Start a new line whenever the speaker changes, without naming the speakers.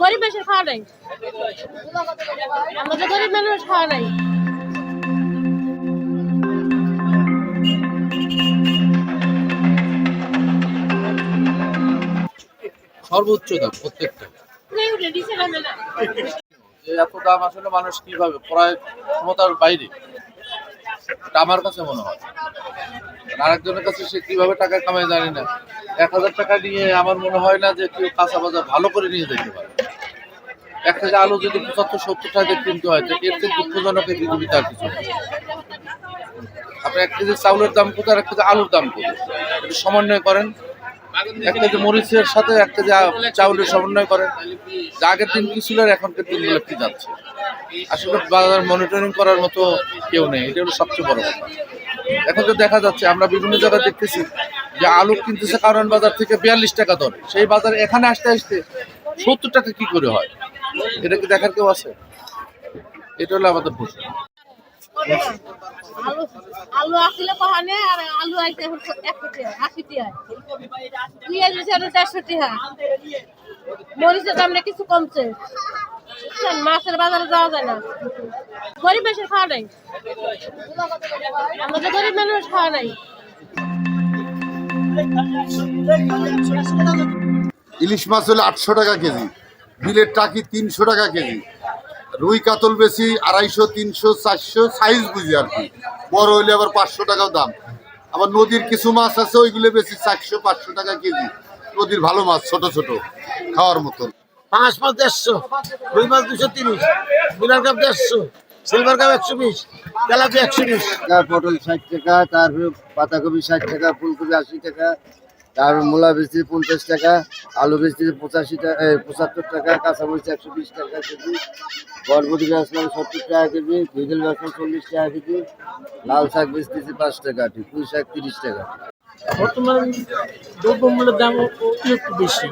গরিব মানুষের খাওয়া নাই। আমাদের গরিব মানুষ খাওয়া নাই।
সর্বোচ্চ দাম প্রত্যেকটা। এত দাম আসলে মানুষ কীভাবে প্রায় ক্ষমতার বাইরে? এটা আমার কাছে মনে হয়। আরেকজনের কাছে সে কীভাবে টাকা কামায় জানি না। এক হাজার টাকা নিয়ে আমার মনে হয় না যে কেউ কাঁচা বাজার ভালো করে নিয়ে যেতে পারে। এক কেজি আলু যদি পঁচাত্তর, সত্তর টাকা কিনতে হয় এর থেকে দুঃখজনক এই পৃথিবীতে আর কিছু। আপনি এক কেজি চাউলের দাম কত আর এক কেজি আলুর দাম কত? একটু সমন্বয় করেন। এক কেজি মরিচের সাথে এক কেজি চাউলের সমন্বয় করেন। যা আগের দিন কি ছিল আর এখনকার দিনগুলো কি যাচ্ছে? আসলে বাজার মনিটরিং করার মতো কেউ নেই। এটা হলো সবচেয়ে বড় কথা। এখন তো দেখা যাচ্ছে, আমরা বিভিন্ন জায়গায় দেখতেছি যে আলু কিনতেছে কারণ বাজার থেকে বিয়াল্লিশ টাকা দরে। সেই বাজারে এখানে আসতে আসতে সত্তর টাকা কি করে হয়? এটা কি দেখার কেউ আছে? এটা হলো আমাদের প্রশ্ন
আলু আলু আসলে কহানে আর আলু আইতে পেঁয়াজ মরিচের দামটা কিছু কমছে। মাছের বাজারে যাওয়া যায় না। গরিব মানুষের খাওয়া নাই। আমাদের গরিব মানুষ খাওয়া নাই।
ইলিশ মাছ হলে আটশো টাকা কেজি। বিলের টাকি তিনশো টাকা কেজি। রুই কাতল বেশি আড়াইশো তিনশো চারশো সাইজ বুঝি আর কি। বড় হইলে আবার পাঁচশো টাকাও দাম। আবার নদীর কিছু মাছ আছে ওইগুলো বেশি চারশো পাঁচশো টাকা কেজি। নদীর ভালো মাছ ছোট ছোট খাওয়ার মতন
পাঁচ মাছ দেড়শো রুই মাছ দুশো তিরিশ মিনার কাপ দেড়শো সিলভার কাপ একশো বিশ তেলাপি একশো বিশ।
পটল ষাট টাকা তারপরে পাতাকপি ষাট টাকা ফুলকপি আশি টাকা তারপর মূলা বেচছি পঞ্চাশ টাকা, আলু বেচছি পঁচাশি টাকা পঁচাত্তর টাকা, কাঁচামরিচ একশো বিশ টাকা কেজি, বরবটি বেচলাম সত্তর টাকা কেজি ভিজেল বেচলাম চল্লিশ টাকা কেজি, লাল শাক বেচতেছি পাঁচ টাকা, পুঁই শাক তিরিশ টাকা।
বর্তমান দ্রব্যমূল্যের দাম অতিরিক্ত বেশি।